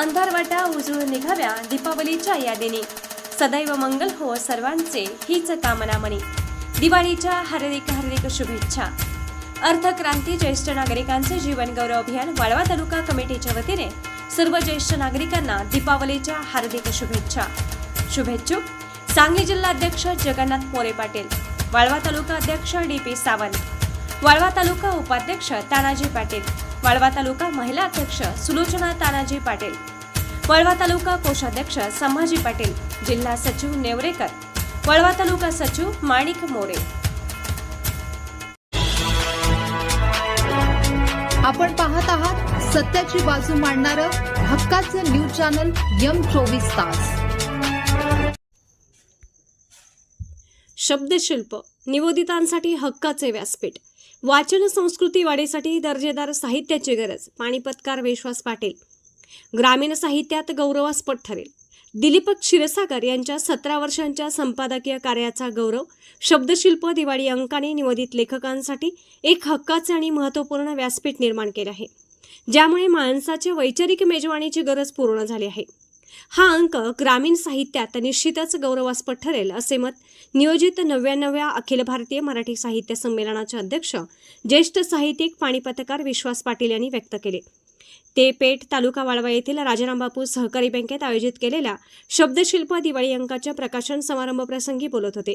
अंधारवाटा उजळून निघाव्या दीपावलीच्या यादीने. सदैव मंगल हो सर्वांचे हीच कामना मनी दिवाळीच्या हार्दिक हार्दिक शुभेच्छा. अर्थक्रांती ज्येष्ठ नागरिकांचे जीवन गौरव अभियान वाळवा तालुका कमिटीच्या वतीने सर्व ज्येष्ठ नागरिकांना दीपावलीच्या हार्दिक शुभेच्छा. शुभेच्छुक सांगली जिल्हा अध्यक्ष जगन्नाथ मोरे पाटील वाळवा तालुका अध्यक्ष डी पी सावंत. वाळवा तालुका उपाध्यक्ष तानाजी पाटील. वाळवा तालुका महिला अध्यक्ष सुलोचना तानाजी पाटील. वळवा तालुका कोषाध्यक्ष संभाजी पाटील. जिल्हा सचिव नेवरेकर. वळवा तालुका सचिव माणिक मोरे. आपण पाहत आहात सत्याची बाजू मांडणारं हक्काचं न्यूज चॅनल यम चोवीस तास. शब्दशिल्प निवोदितांसाठी हक्काचे व्यासपीठ वाचन संस्कृती वाढीसाठी दर्जेदार साहित्याची गरज पाणीपतकार विश्वास पाटील. ग्रामीण साहित्यात गौरवास्पद ठरेल. दिलीप क्षीरसागर यांच्या सतरा वर्षांच्या संपादकीय कार्याचा गौरव शब्दशिल्प दिवाळी अंकाने निवेदित लेखकांसाठी एक हक्काचे आणि महत्त्वपूर्ण व्यासपीठ निर्माण केले आहे. ज्यामुळे माणसाच्या वैचारिक मेजवानीची गरज पूर्ण झाली आहे. हा अंक ग्रामीण साहित्यात निश्चितच गौरवास्पद ठरेल असे मत नियोजित नव्याण्णव्या अखिल भारतीय मराठी साहित्य संमेलनाचे अध्यक्ष ज्येष्ठ साहित्यिक पाणीपत्रकार विश्वास पाटील यांनी व्यक्त केले. ते पेठ तालुका वाळवा येथील राजारामबापूर सहकारी बँकेत आयोजित केलेल्या शब्दशिल्प दिवाळी अंकाच्या प्रकाशन समारंभप्रसंगी बोलत होते.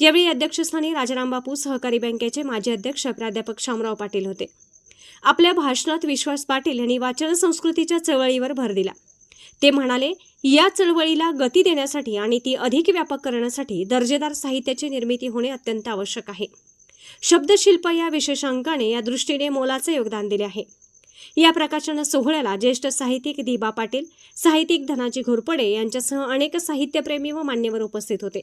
यावेळी अध्यक्षस्थानी राजारामबापू सहकारी बँकेचे माजी अध्यक्ष प्राध्यापक शामराव पाटील होते. आपल्या भाषणात विश्वास पाटील यांनी वाचन संस्कृतीच्या चळवळीवर भर दिला. ते म्हणाले या चळवळीला गती देण्यासाठी आणि ती अधिक व्यापक करण्यासाठी दर्जेदार साहित्याची निर्मिती होणे अत्यंत आवश्यक आहे. शब्दशिल्प या विशेषांकाने या दृष्टीने मोलाचे योगदान दिले आहे. या प्रकाशन सोहळ्याला ज्येष्ठ साहित्यिक दिबा पाटील साहित्यिक धनाजी घोरपडे यांच्यासह अनेक साहित्यप्रेमी व मान्यवर उपस्थित होते.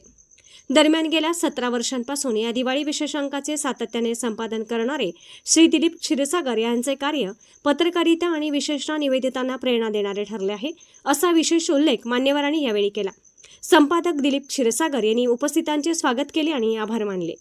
दरम्यान गेल्या सतरा वर्षांपासून या दिवाळी विशेषांकाचे सातत्याने संपादन करणारे श्री दिलीप क्षीरसागर यांचे कार्य पत्रकारिता आणि विशेषता निवेदितांना प्रेरणा देणारे ठरले आहे असा विशेष उल्लेख मान्यवरांनी यावेळी केला. संपादक दिलीप क्षीरसागर यांनी उपस्थितांचे स्वागत केले आणि आभार मानले.